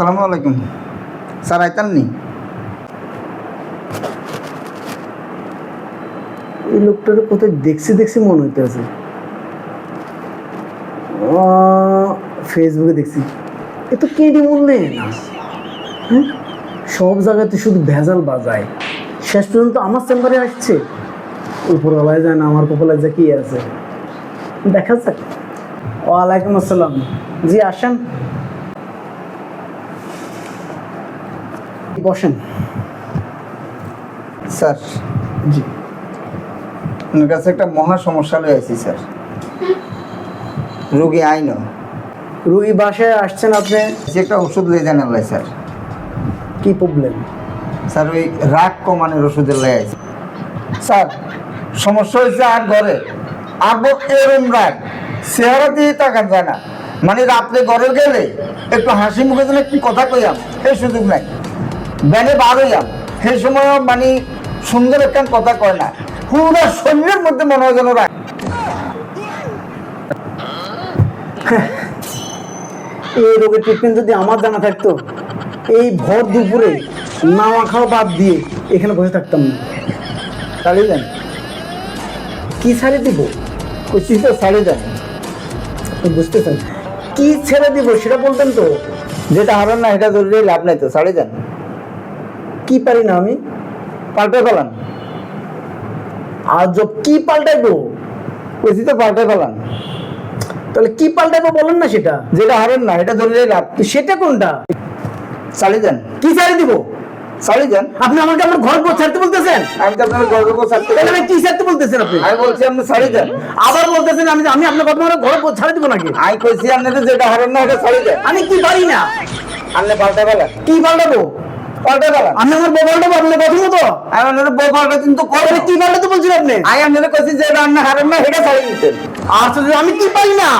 আসসালামু আলাইকুম। স্যার আইতান নি? এই লোকটার কোথায় দেখছি দেখছি মনে হইতেছে। ফেসবুকে দেখছি। এ তো কেডি বললে না? হ্যাঁ? সব জায়গাতে শুধু ভেজাল বাজায়। শেষ পর্যন্ত আমার চেম্বারে আসছে। উপরওয়ালায় যায় না, আমার কপালে যা কি আছে? দেখা যাক। ওয়ালাইকুম আসসালাম। জি, আসেন। বসেন। স্যার। জি। আপনার কাছে একটা মহা সমস্যা লয়ে আছি স্যার। রোগী আইন। রুগী বাসায় আসছেন আপনি? যে একটা ওষুধ লয়ে জানেন লাই স্যার। কি প্রবলেম স্যার ওই রাগ কমানোর ওষুধের লয়ে আইছে। স্যার। সমস্যা হয়েছে আর ঘরে। আবো এরম রাগ। চেহারা দিয়ে তাকান যায় না। মানে রাত্রে ঘরে গেলে একটু হাসি মুখে যেন একটু কথা কইয়াম। এই সুযোগ নাই। ব্যানে বার হইয়াম সেই সময় মানে সুন্দর একটা কথা কয় না। পুরো শরীরের মধ্যে মনে হয় যেন রাগ। এই রোগের ট্রিটমেন্ট যদি আমার জানা থাকতো, এই ভর দুপুরে নাওয়া খাওয়া বাদ দিয়ে এখানে বসে থাকতাম না। চালিয়ে যান কি ছাড়ে দিব? কুচি তো চালিয়ে যান বুঝতেছেন? কি ছেড়ে দিব সেটা বলতেন তো? যেটা হারান না এটা জরুরি, লাভ নাই তো চালিয়ে যান। কি পারি না আমি? পাল্টে ফেলান। আর যব কি পাল্টাইবো? কুচি তো পাল্টে ফেলান। তাহলে কি পাল্টাইবো বলেন না সেটা? যেটা হারেন না এটা জরুরি লাভ সেটা কোনটা? চালিয়ে যান কি দিব? চালিয়ে যান আপনি আমাকে আমার ঘর ছাড়তে বলতেছেন? আমি তো আপনার গর্ব ছাড়তে তাহলে আমি কি ছাড়তে বলতেছেন আপনি? আমি বলছি আপনি চালিয়ে যান আবার বলতেছেন আমি আমি আপনার কথা আমার ঘর ছাড়ে দিব নাকি? আমি কইছি আপনাকে যেটা হারেন না এটা চালিয়ে যান আমি কি পারি না? আপনি পাল্টে ফেলান। কি পাল্টাবো? পাল্টে আমি আমার কথা আপনার কিন্তু আপনি? আমি যে এটা হারেন না এটা চালিয়ে দিতেন। আসলে আমি কি পারি না?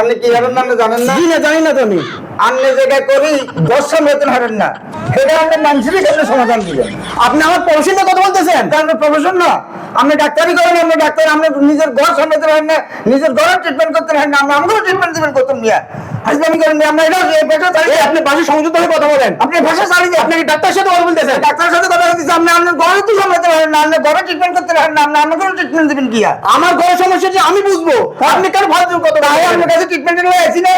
আপনি কি হারেন না জানেন না? জি না জানি না তো আমি। আপনি যেটা করি দশ সাল বেতন হারেন না। সেটা আপনি ক্ষেত্রে সমাধান দিবেন। আপনি আমার পড়াশোনার কথা বলতেছেন? আপনার প্রফেশন না। আপনি ডাক্তারি করেন আপনি ডাক্তার আপনি নিজের ঘর সামলাতে পারেন না নিজের ঘরের ট্রিটমেন্ট করতে পারেন না আপনি আমাকেও ট্রিটমেন্ট দিবেন করতেন মিয়া। করেন আমরা এটা এই চালিয়ে আপনি বাসা সংযুক্ত হয়ে কথা বলেন। আপনি ভাষা চালিয়ে আপনি কি ডাক্তারের সাথে কথা বলতেছেন? ডাক্তারের সাথে কথা বলতেছি আপনি আপনার ঘরে তো সামলাতে পারেন না আপনি ঘরে ট্রিটমেন্ট করতে পারেন না আপনি আমাকেও ট্রিটমেন্ট দিবেন কি আমার ঘরের সমস্যা যে আমি বুঝব। আপনি কেন ফালতু কথা? আপনার কাছে না?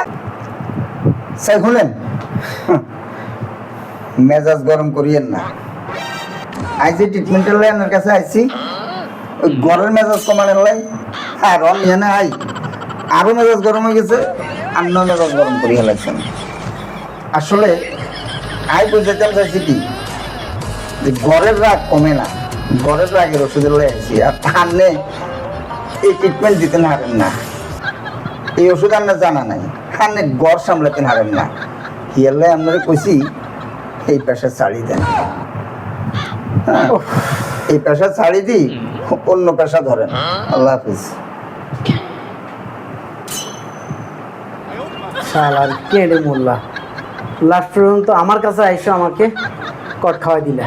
স্যার মেজাজ গরম করিয়েন না। আইসি ট্রিটমেন্টের লাই আপনার কাছে আইসি ওই গরের মেজাজ কমানোর লাই। হ্যাঁ রন নিয়ে আই। আরও মেজাজ গরম হয়ে গেছে। ন মেজাজ গরম করিয়ে লাগছেন আসলে আই বুঝতে চাইছি কি? যে ঘরের রাগ কমে না ঘরের রাগের ওষুধের লাই আইসি আর আপনি এই ট্রিটমেন্ট দিতে পারেন না। এই ওষুধ আপনার জানা নাই আপনি গড় সামলাতে পারেন না। হিয়ালে আপনারা কইছি এই পেশা ছাড়ি দেন। হ্যাঁ, এই পেশা ছাড়ি দিই অন্য পেশা ধরেন। আল্লাহ হাফিজ। শালার কেড়ে মোল্লা। লাস্ট পর্যন্ত আমার কাছে আইসো আমাকে কট খাওয়াই দিলে।